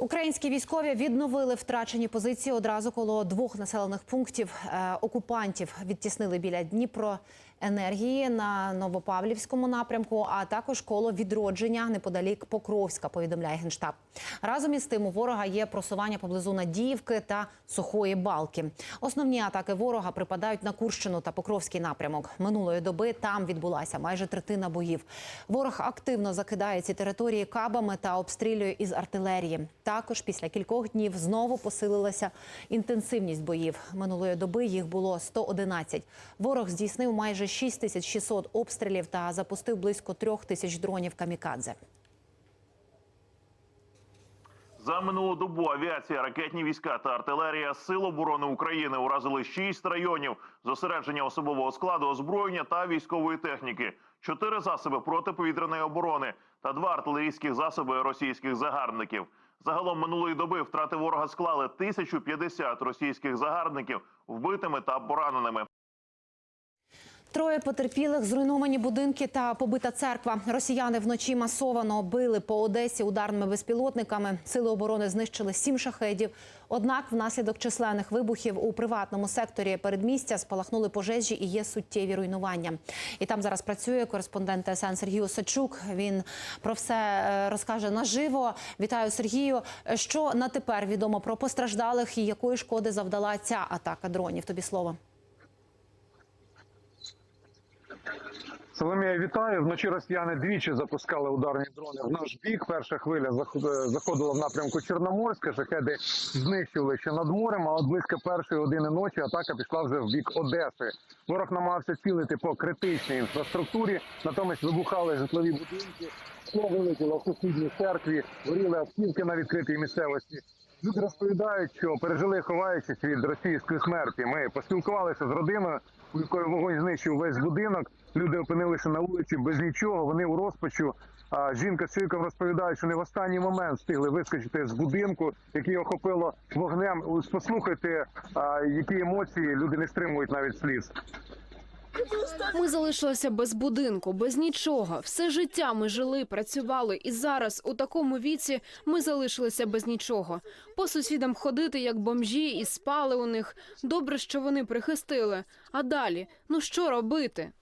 Українські військові відновили втрачені позиції одразу коло двох населених пунктів е, окупантів. Відтіснили біля Дніпро енергії на Новопавлівському напрямку, а також коло відродження неподалік Покровська. Повідомляє генштаб. Разом із тим у ворога є просування поблизу Надіївки та Сухої Балки. Основні атаки ворога припадають на Курщину та Покровський напрямок. Минулої доби там відбулася майже третина боїв. Ворог активно закидає ці території кабами та обстрілює із артилерії. Також після кількох днів знову посилилася інтенсивність боїв. Минулої доби їх було 111. Ворог здійснив майже 6600 обстрілів та запустив близько трьох тисяч дронів камікадзе. За минулу добу авіація, ракетні війська та артилерія Сил оборони України уразили шість районів зосередження особового складу, озброєння та військової техніки, чотири засоби протиповітряної оборони та два артилерійських засоби російських загарбників. Загалом минулої доби втрати ворога склали 1050 російських загарбників вбитими та пораненими. Троє потерпілих, зруйновані будинки та побита церква. Росіяни вночі масово били по Одесі ударними безпілотниками. Сили оборони знищили сім шахедів. Однак, внаслідок численних вибухів у приватному секторі передмістя спалахнули пожежі і є суттєві руйнування. І там зараз працює кореспондент ТСН Сергій Осадчук. Він про все е, розкаже наживо. Вітаю Сергію. Що на тепер відомо про постраждалих і якої шкоди завдала ця атака дронів? Тобі слово. Соломія, вітаю. Вночі росіяни двічі запускали ударні дрони в наш бік. Перша хвиля е, заходила в напрямку Чорноморська. Шахеди знищили ще над морем. А от близько першої години ночі атака пішла вже в бік Одеси. Ворог намагався цілити по критичній інфраструктурі. Натомість вибухали житлові будинки. Скло вилетіло в сусідній церкві, горіли автівки на відкритій місцевості. Люди розповідають, що пережили, ховаючись від російської смерті. Ми поспілкувалися з родиною, у якої вогонь знищив весь будинок. Люди опинилися на вулиці без нічого. Вони у розпачу. А жінка з чоловіком розповідають, що не в останній момент встигли вискочити з будинку, який охопило вогнем. Послухайте, які емоції люди не стримують навіть сліз. Ми залишилися без будинку, без нічого. Все життя ми жили, працювали, і зараз у такому віці ми залишилися без нічого. По сусідам ходити як бомжі і спали у них. Добре, що вони прихистили. А далі, ну що робити?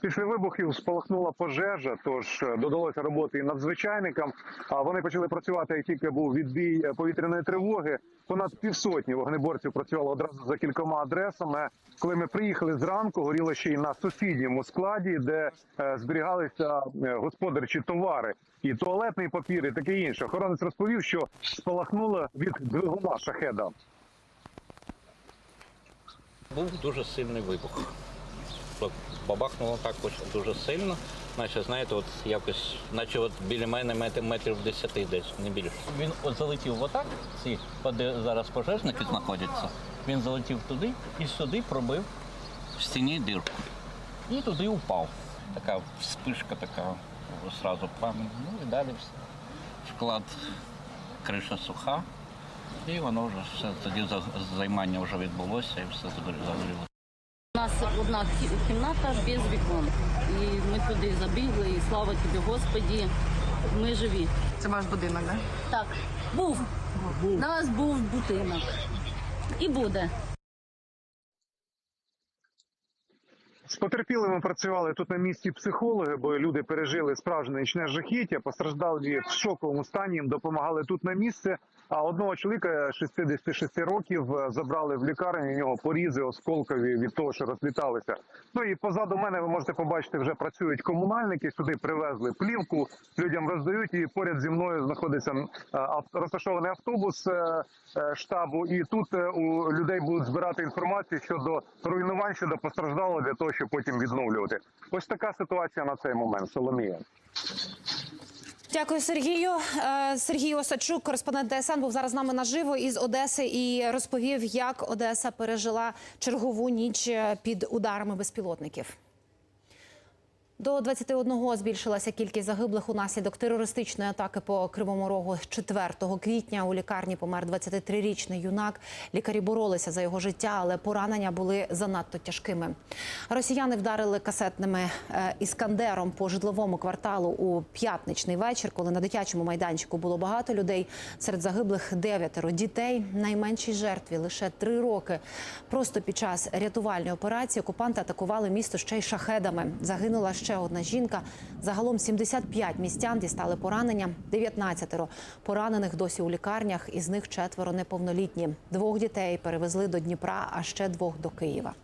Після вибухів спалахнула пожежа, тож е, додалося роботи і надзвичайникам. Вони почали працювати, як тільки був відбій е, повітряної тривоги. Понад півсотні вогнеборців працювало одразу за кількома адресами. Коли ми приїхали зранку, горіло ще й на сусідньому складі, де е, зберігалися господарчі товари, і туалетний папір, і таке інше. Охоронець розповів, що спалахнуло від двигуна шахеда. Був дуже сильний вибух. Бабахнуло так дуже сильно, наче знаєте, от якось, наче от біля мене метр, метрів 10 десь, не більше. Він от залетів отак, ці, де зараз пожежники знаходяться. Він залетів туди і сюди пробив в стіні дірку. І туди упав. Така вспишка така, одразу пам. Ну і далі все. Вклад, криша суха. І воно вже все тоді займання вже відбулося і все загоріло. У нас одна кімната без вікон. І ми туди забігли, і слава тобі, Господі, ми живі. Це ваш будинок, так? Так, був. У нас був будинок. І буде. З потерпілими працювали тут на місці психологи, бо люди пережили справжнє нічне жахіття, постраждали в шоковому стані, їм допомагали тут на місце. А одного чоловіка 66 років е, забрали в лікарню. У нього порізи осколкові від того, що розліталися. Ну і позаду мене ви можете побачити, вже працюють комунальники. Сюди привезли плівку, людям роздають. І поряд зі мною знаходиться е, розташований автобус е, штабу. І тут у людей будуть збирати інформацію щодо руйнувань, щодо постраждалого для того, щоб потім відновлювати. Ось така ситуація на цей момент. Соломія. Дякую, Сергію. Е, Сергій Осадчук, кореспондент ДСН, був зараз з нами наживо із Одеси і розповів, як Одеса пережила чергову ніч е, під ударами безпілотників. До 21 збільшилася кількість загиблих унаслідок терористичної атаки по Кривому Рогу 4 квітня. У лікарні помер 23-річний юнак. Лікарі боролися за його життя, але поранення були занадто тяжкими. Росіяни вдарили касетними е, іскандером по житловому кварталу у п'ятничний вечір, коли на дитячому майданчику було багато людей. Серед загиблих дев'ятеро дітей. Найменшій жертві лише три роки. Просто під час рятувальної операції окупанти атакували місто ще й шахедами. Загинула ще одна жінка. Загалом 75 містян дістали поранення. 19 поранених досі у лікарнях. Із них четверо неповнолітні. Двох дітей перевезли до Дніпра, а ще двох до Києва.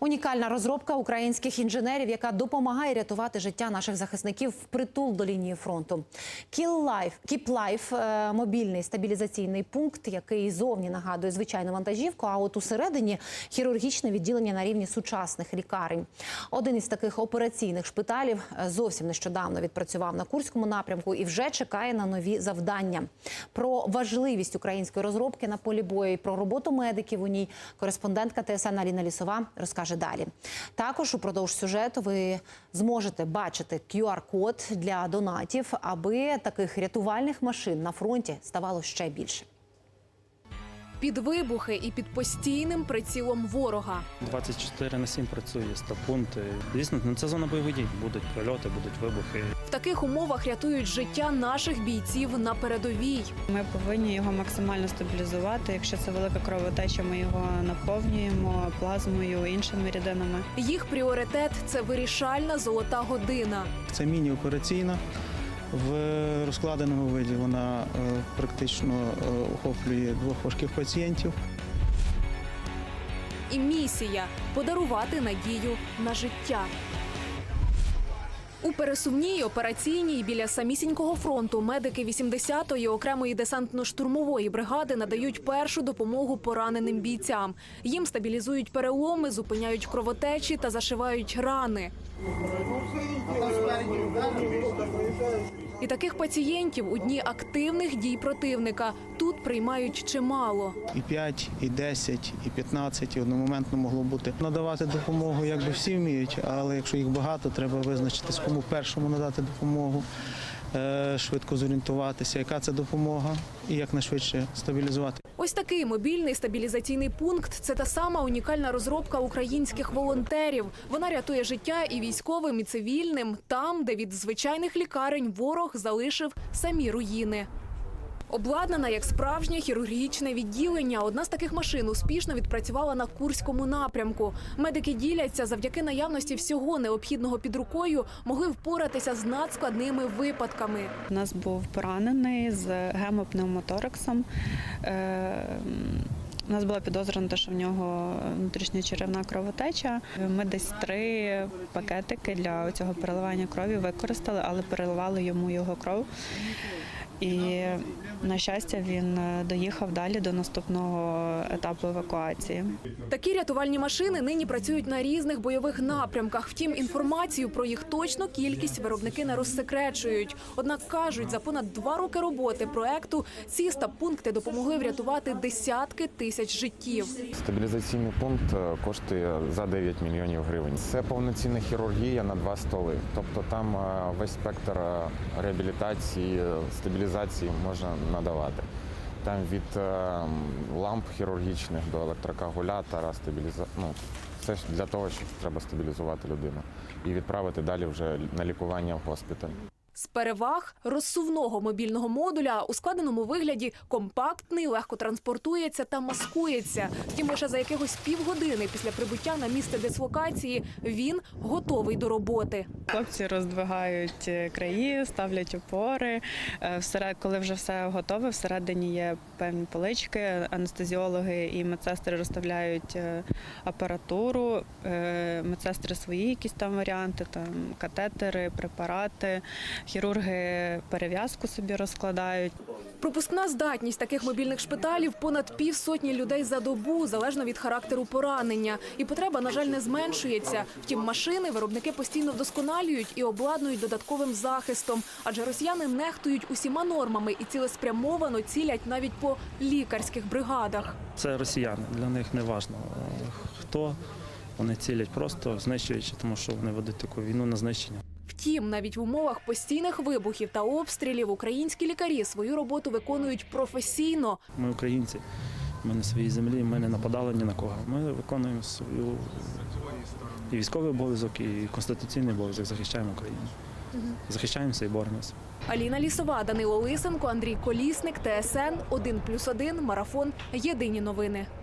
Унікальна розробка українських інженерів, яка допомагає рятувати життя наших захисників впритул до лінії фронту. Keep Life – е, мобільний стабілізаційний пункт, який зовні нагадує звичайну вантажівку. А от усередині хірургічне відділення на рівні сучасних лікарень. Один із таких операційних шпиталів е, зовсім нещодавно відпрацював на курському напрямку і вже чекає на нові завдання. Про важливість української розробки на полі бою і про роботу медиків у ній кореспондентка ТСН Аліна Лісова розкаже далі. Також упродовж сюжету ви зможете бачити QR-код для донатів, аби таких рятувальних машин на фронті ставало ще більше. Під вибухи і під постійним прицілом ворога. 24 на 7 працює стаб-пункт. Звісно, ну, це зона бойових дій. Будуть прильоти, будуть вибухи. В таких умовах рятують життя наших бійців на передовій. Ми повинні його максимально стабілізувати. Якщо це велика кровотеча, ми його наповнюємо плазмою, іншими рідинами. Їх пріоритет це вирішальна золота година. Це міні-операційна. В розкладеному виді вона е, практично е, охоплює двох важких пацієнтів. І місія подарувати надію на життя. У пересувній операційній біля самісінького фронту медики 80-ї окремої десантно-штурмової бригади надають першу допомогу пораненим бійцям. Їм стабілізують переломи, зупиняють кровотечі та зашивають рани. І таких пацієнтів у дні активних дій противника тут приймають чимало. І 5, і 10, і 15 і одномоментно могло бути. Надавати допомогу якби всі вміють, але якщо їх багато, треба визначитись, кому першому надати допомогу, е, швидко зорієнтуватися, яка це допомога, і якнайшвидше стабілізувати. Ось такий мобільний стабілізаційний пункт це та сама унікальна розробка українських волонтерів. Вона рятує життя і військовим, і цивільним там, де від звичайних лікарень ворог залишив самі руїни. Обладнана як справжнє хірургічне відділення. Одна з таких машин успішно відпрацювала на курському напрямку. Медики діляться завдяки наявності всього необхідного під рукою, могли впоратися з надскладними випадками. У нас був поранений з гемопневмотораксом. Е, У нас була підозра на те, що в нього внутрішньочеревна кровотеча. Ми десь три пакетики для цього переливання крові використали, але переливали йому його кров. І на щастя, він е, доїхав далі до наступного етапу евакуації. Такі рятувальні машини нині працюють на різних бойових напрямках. Втім, інформацію про їх точну кількість виробники не розсекречують. Однак кажуть, за понад два роки роботи проекту ці стаб-пункти допомогли врятувати десятки тисяч життів. Стабілізаційний пункт е, коштує за 9 мільйонів гривень. Це повноцінна хірургія на два столи. Тобто там е, весь спектр реабілітації, е, стабілізації можна надавати. Там від е, ламп хірургічних до електрокагулятора, стабіліза... ну, все ж для того, щоб треба стабілізувати людину і відправити далі вже на лікування в госпіталь. З переваг розсувного мобільного модуля у складеному вигляді компактний, легко транспортується та маскується. Втім, лише за якихось півгодини після прибуття на місце дислокації він готовий до роботи. Хлопці роздвигають е, краї, ставлять опори. Е, всеред- коли вже все готове, всередині є певні полички. Анестезіологи і медсестри розставляють е, апаратуру. Медсестри свої якісь там варіанти, там катетери, препарати. Хірурги перев'язку собі розкладають. Пропускна здатність таких мобільних шпиталів понад півсотні людей за добу, залежно від характеру поранення. І потреба, на жаль, не зменшується. Втім, машини виробники постійно вдосконалюють і обладнують додатковим захистом, адже росіяни нехтують усіма нормами і цілеспрямовано цілять навіть по лікарських бригадах. Це росіяни. Для них не важно, е, хто Вони цілять просто знищуючи, тому що вони ведуть таку війну на знищення. Втім, навіть в умовах постійних вибухів та обстрілів українські лікарі свою роботу виконують професійно. Ми українці, ми на своїй землі, ми не нападали ні на кого. Ми виконуємо свою і військовий обов'язок, і конституційний обов'язок, захищаємо Україну. Захищаємося і боремося. Аліна Лісова, Данило Лисенко, Андрій Колісник, ТСН 1+,1, Марафон. Єдині новини.